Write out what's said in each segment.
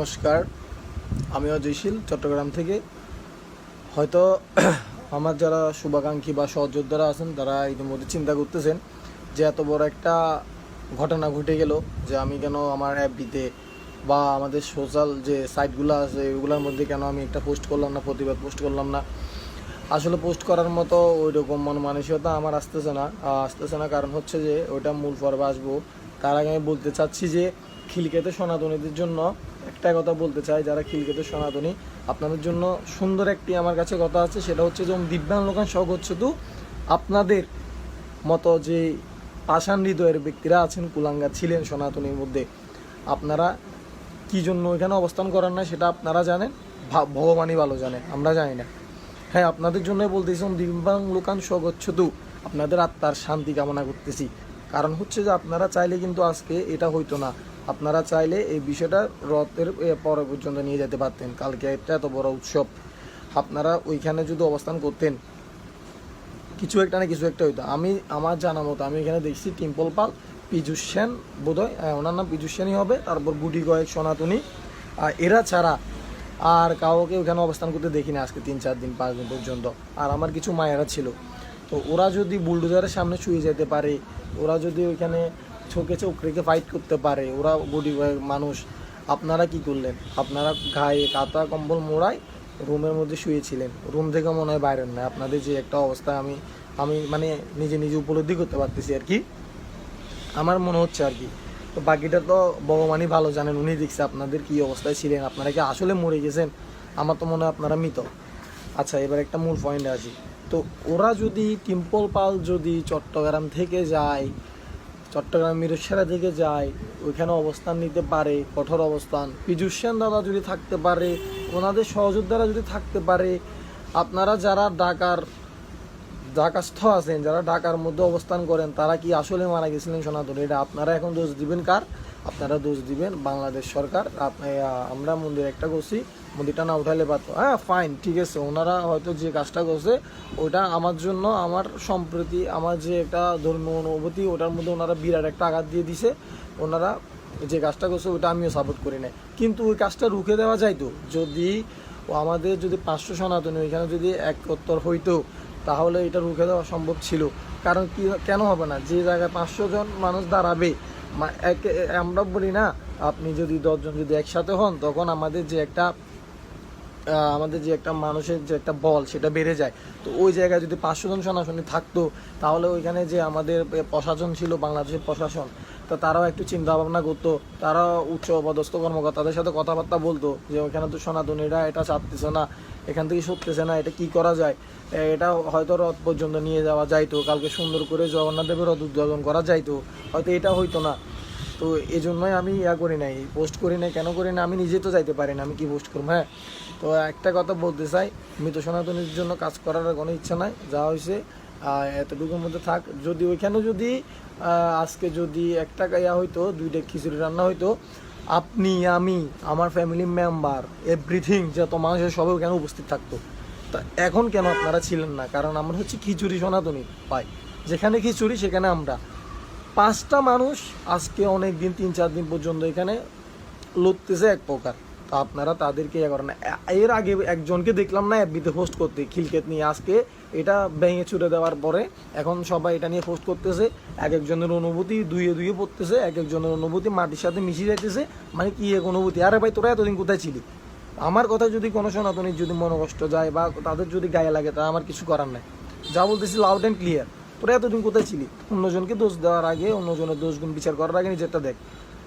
নমস্কার আমি অজয়শীল চট্টগ্রাম থেকে। হয়তো আমার যারা শুভাকাঙ্ক্ষী বা সহযোদ্ধারা আছেন, তারা ইতিমধ্যে চিন্তা করতেছেন যে এত বড় একটা ঘটনা ঘটে গেল যে আমি কেন আমার অ্যাপবিতে বা আমাদের সোশ্যাল যে সাইটগুলো আছে ওইগুলোর মধ্যে কেন আমি একটা পোস্ট করলাম না, প্রতিবাদ পোস্ট করলাম না? আসলে পোস্ট করার মতো ওই রকম মন মানসিকতা আমার আসতেছে না। আসতেছে না কারণ হচ্ছে যে ওইটা মূল পর্বে আসব। তার আগে আমি বলতে চাচ্ছি যে খিলকেতে সনাতনীদের জন্য একটা কথা বলতে চাই, যারা খিলকেতে সনাতনী, আপনাদের জন্য সুন্দর একটি আমার কাছে কথা আছে, সেটা হচ্ছে যেমন দিব্যাং লোকান শখ হচ্ছে তো আপনাদের মতো যে পাষাণ হৃদয়ের ব্যক্তিরা আছেন, কুলাঙ্গা ছিলেন সনাতনীর মধ্যে, আপনারা কি জন্য এখানে অবস্থান করার না সেটা আপনারা জানেন? ভগবানই ভালো জানে আমরা জানি না। হ্যাঁ আপনাদের জন্য বলতেছি দিব্যাং লোকান স্বগচ্ছতু আপনাদের আত্মার শান্তি কামনা করতেছি। কারণ হচ্ছে যে আপনারা চাইলে কিন্তু আজকে এটা হইতো না। আপনারা চাইলে এই বিষয়টা রথের পরে পর্যন্ত নিয়ে যেতে পারতেন। কালকে একটা এত বড় উৎসব। আপনারা ওইখানে যদি অবস্থান করতেন কিছু একটা না কিছু একটা হইতো। আমি আমার জানা মতো আমি এখানে দেখছি টিম্পল পাল পীযুষ সেন বোধহয় হ্যাঁ, ওনার নাম পীযুষ সেনই হবে তারপর গুটি কয়েক সনাতনী। আর এরা ছাড়া আর কাউকে ওখানে অবস্থান করতে দেখিনি আজকে তিন চার দিন পাঁচ দিন পর্যন্ত। আর আমার কিছু মায়েরা ছিল। তো ওরা যদি বুলডোজারের সামনে শুয়ে যেতে পারে ওরা যদি ওইখানে চোখ রেখে ফাইট করতে পারে। ওরা কয়েক মানুষ। আপনারা কি করলেন? আপনারা গায়ে কাতা কম্বল মোড়ায় রুমের মধ্যে শুয়েছিলেন। রুম থেকে মনে হয় বাইরের নয়। আপনাদের যে একটা অবস্থা, আমি আমি মানে নিজে নিজে উপলব্ধি করতে পারতেছি আর কি। আমার মনে হচ্ছে আর কি। তো বাকিটা তো ভগবানই ভালো জানেন, উনি দেখছে আপনাদের কি অবস্থায় ছিলেন। আপনারা কি আসলে মরে গেছেন? আমার তো মনে হয় আপনারা মৃত। আচ্ছা এবার একটা মূল পয়েন্টে আসি। তো ওরা যদি টিম্পল পাল যদি চট্টগ্রাম থেকে যায় চট্টগ্রাম মিরসেরা দিকে যায় ওইখানে অবস্থান নিতে পারে, কঠোর অবস্থান। পীযুষ সেন দাদা যদি থাকতে পারে, ওনাদের সহযোদ্ধারা যদি থাকতে পারে, আপনারা যারা ঢাকার, ঢাকাস্থ আছেন, যারা ঢাকার মধ্যে অবস্থান করেন, তারা কি আসলে মারা গেছিলেন সনাতন? এটা আপনারা এখন দোষ দিবেন কার? আপনারা দোষ দিবেন, বাংলাদেশ সরকার আমরা মন্দির একটা করছি, মন্দিরটা না উঠাইলে পারতো হ্যাঁ ফাইন ঠিক আছে, ওনারা হয়তো যে কাজটা করছে ওটা আমার জন্য আমার সম্প্রতি আমার যে একটা ধর্মীয় অনুভূতি, ওটার মধ্যে ওনারা বিরাট একটা আঘাত দিয়ে দিছে, ওনারা যে কাজটা করছে ওটা আমিও সাপোর্ট করি না কিন্তু ওই কাজটা রুখে দেওয়া যাইতো, যদি আমাদের যদি পাঁচশো সনাতনী, ওইখানে যদি একত্তর হইতো তাহলে এটা রুখে দেওয়া সম্ভব ছিল। কারণ কি, কেন হবে না? যে জায়গায় পাঁচশো জন মানুষ দাঁড়াবে আমরা বলি না, আপনি যদি দশজন যদি একসাথে হন, তখন আমাদের যে একটা আমাদের যে একটা মানুষের যে একটা বল, সেটা বেড়ে যায়। তো ওই জায়গায় যদি পাঁচশো জন সনাসনি থাকতো, তাহলে ওইখানে যে আমাদের প্রশাসন ছিল, বাংলাদেশের প্রশাসন, তো তারাও একটু চিন্তা ভাবনা করতো। তারাও উচ্চ পদস্থ কর্মকর্তাদের সাথে কথাবার্তা বলতো যে, ওইখানে তো সনাতনীরা এটা চাচ্ছে না, এখান থেকে সরতেছে না, এটা কি করা যায়? এটা হয়তো রথ পর্যন্ত নিয়ে যাওয়া যাইতো, কালকে সুন্দর করে জগন্নাথ দেবের রথ উদ্বোধন করা যাইতো। হয়তো এটা হইতো না। তো এই জন্যই আমি ইয়া করি নাই পোস্ট করি নাই, কেন করি না আমি নিজে তো যাইতে পারি না, আমি কি পোস্ট করব হ্যাঁ? তো একটা কথা বলতে চাই, মৃত সনাতনীর জন্য কাজ করার কোনো ইচ্ছা নাই, যা হয়েছে এতটুকুর মধ্যে থাক। যদি ওইখানে যদি আজকে যদি একটা ইয়া হইতো দুইটা খিচুড়ি রান্না হইতো, আপনি, আমি, আমার ফ্যামিলি মেম্বার এভরিথিং যত মানুষের সবাই ওখানে উপস্থিত থাকতো। তা এখন কেন আপনারা ছিলেন না? কারণ আমরা হচ্ছে খিচুড়ি সনাতনী পাই যেখানে খিচুড়ি, সেখানে আমরা। পাঁচটা মানুষ আজকে অনেক দিন, তিন, চার দিন পর্যন্ত এখানে লড়তেছে এক প্রকার। তা আপনারা তাদেরকে ইয়ে করেন। এর আগে একজনকে দেখলাম না এফবিতে পোস্ট করতে খিলকেত নিয়ে আজকে। এটা ব্যাঙে ছুটে দেওয়ার পরে এখন সবাই এটা নিয়ে পোস্ট করতেছে। এক একজনের অনুভূতি দুইয়ে দুইয়ে পড়তেছে, এক একজনের অনুভূতি মাটির সাথে মিশিয়ে যাইতেছে। মানে কি এক অনুভূতি? আরে ভাই, তোরা এতদিন কোথায় ছিলি? আমার কথা যদি কোনো সনাতনীর যদি মনোকষ্ট যায় বা তাদের যদি গায়ে লাগে তা আমার কিছু করার নাই। যা বলতেছি লাউড অ্যান্ড ক্লিয়ার তোরা এতদিন কোথায় ছিলি? অন্যজনকে দোষ দেওয়ার আগে, অন্যজনের দোষ গুণ বিচার করার আগে নিজেরটা দেখ।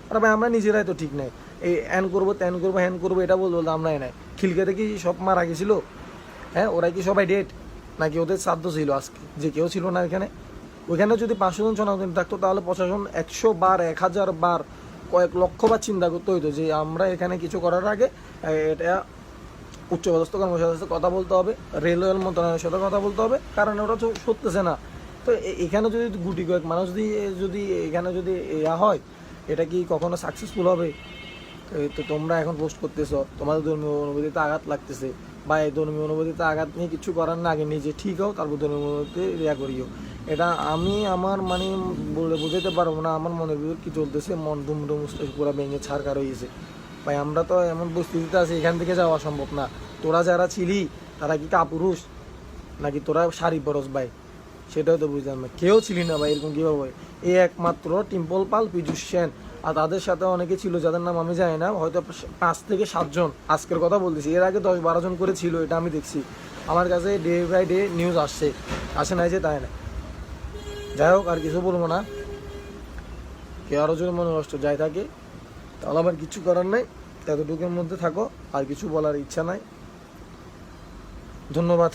আর ভাই, আমরা নিজেরাই তো ঠিক নাই। এই অ্যান করব ত্যান করব হ্যান করব, এটা বলব আমরাই নাই। খিলকেতে কি সব মারা গেছিল? হ্যাঁ ওরা কি সবাই ডেট নাকি ওদের শ্রাদ্ধ ছিল আজকে? যে কেউ ছিল না এখানে। ওইখানে যদি পাঁচশো জন সনাতনী থাকতো, তাহলে প্রশাসন একশো বার, এক হাজার বার, কয়েক লক্ষ বার চিন্তা করতে হইতো যে আমরা এখানে কিছু করার আগে এটা উচ্চপদস্থ কর্মচারীর সাথে কথা বলতে হবে রেলওয়ে মন্ত্রণালয়ের সাথে কথা বলতে হবে। কারণ ওরা তো সরতেছে না। তো এখানে যদি গুটি কয়েক মানুষ যদি যদি এখানে যদি ইয়া হয়, এটা কি কখনো সাকসেসফুল হবে? তো তোমরা এখন পোস্ট করতেছো, তোমাদের ধর্মীয় অনুভূতিতে আঘাত লাগতেছে, বা এই ধর্মীয় অনুভূতিতে আঘাত নিয়ে কিছু করার না, আগে নিজে ঠিক হও, তারপর ধর্মীয় অনুভূতিতে ইয়া করিও। এটা আমি আমার মানে বলে বোঝাতে পারব না, আমার মনের ভিতর কি চলতেছে, মন দুম পুরো ভেঙে ছাড়কার হয়েছে ভাই, আমরা তো এমন পরিস্থিতিতে আছি, এখান থেকে যাওয়া সম্ভব না। তোরা যারা ছিলি, তারা কি কাপুরুষ? নাকি তোরা শাড়ি পরস ভাই? সেটাও তো বুঝলাম না। কেউ ছিলি না ভাই, এরকম কীভাবে? এই একমাত্র টিম্পল পাল, পীযুষ সেন। আর তাদের সাথে অনেকে ছিল, যাদের নাম আমি জানি না, হয়তো পাঁচ থেকে সাতজন আজকের কথা বলতেছি। এর আগে দশ বারো জন করে ছিল, এটা আমি দেখছি। আমার কাছে ডে বাই ডে নিউজ আসছে। আসে নাই যে, তাই না? যাই হোক, আর কিছু বলব না। কেউ আরও যদি মনে কষ্ট, যাই থাকে। তাহলে আমার কিছু করার নাই। এতটুকুর মধ্যে থাকো, আর কিছু বলার ইচ্ছা নাই। ধন্যবাদ।